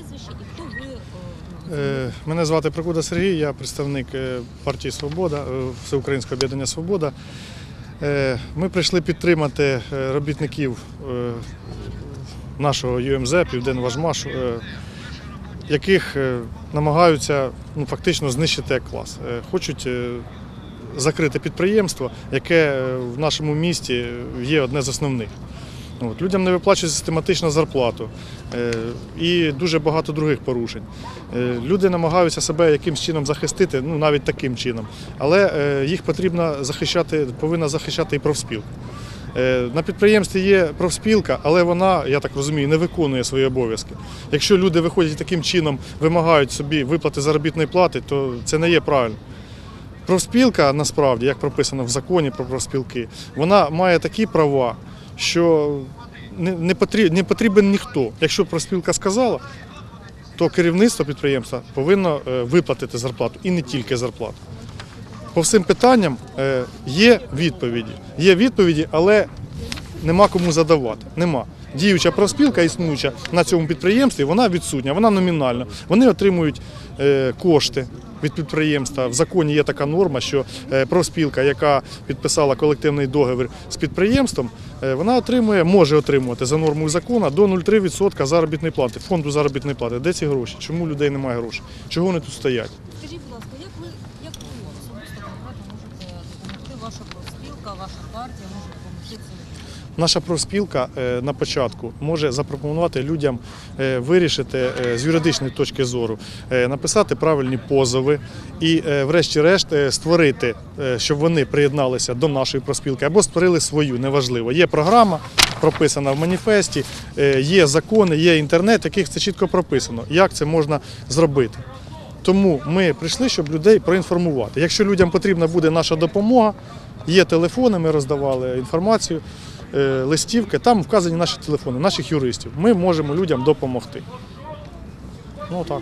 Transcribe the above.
прізвище і хто ви? е, Е, Мене звати Прокуда Сергій, я представник е, партії Свобода, Всеукраїнського об'єднання Свобода. Ми прийшли підтримати робітників нашого ЮМЗ, Південважмаш, яких намагаються ну, фактично знищити як клас. Хочуть закрити підприємство, яке в нашому місті є одне з основних. От, людям не виплачують систематично зарплату е, і дуже багато других порушень. Е, люди намагаються себе якимось чином захистити, ну навіть таким чином, але е, їх потрібно захищати, повинна захищати і профспілка. Е, На підприємстві є профспілка, але вона, я так розумію, не виконує свої обов'язки. Якщо люди виходять таким чином, вимагають собі виплати заробітної плати, то це не є правильно. Профспілка насправді, як прописано в законі про профспілки, вона має такі права, що не, потрібен, не потрібен ніхто. Якщо профспілка сказала, то керівництво підприємства повинно е, виплатити зарплату і не тільки зарплату. По всім питанням е, є відповіді. Є відповіді, але нема кому задавати. Нема. Діюча профспілка існуюча на цьому підприємстві, вона відсутня, вона номінальна. Вони отримують е, кошти від підприємства. В законі є така норма, що е, профспілка, яка підписала колективний договір з підприємством, е, вона отримує, може отримувати за нормою закону до 0,3% заробітної плати, фонду заробітної плати. Де ці гроші? Чому людей немає грошей? Чого вони тут стоять? Скажіть, будь ласка, як ви як ви особисто конкретно можете допомогти ваша профспілка, ваша партія може допомогти цим? Наша профспілка е, на початку може запропонувати людям е, вирішити е, з юридичної точки зору, написати правильні позови і, врешті-решт, створити, щоб вони приєдналися до нашої профспілки або створили свою, неважливо. Є програма, прописана в маніфесті, є закони, є інтернет, яких це чітко прописано, як це можна зробити. Тому ми прийшли, щоб людей проінформувати. Якщо людям потрібна буде наша допомога, є телефони, ми роздавали інформацію, е, листівки, там вказані наші телефони, наших юристів. Ми можемо людям допомогти. Ну так.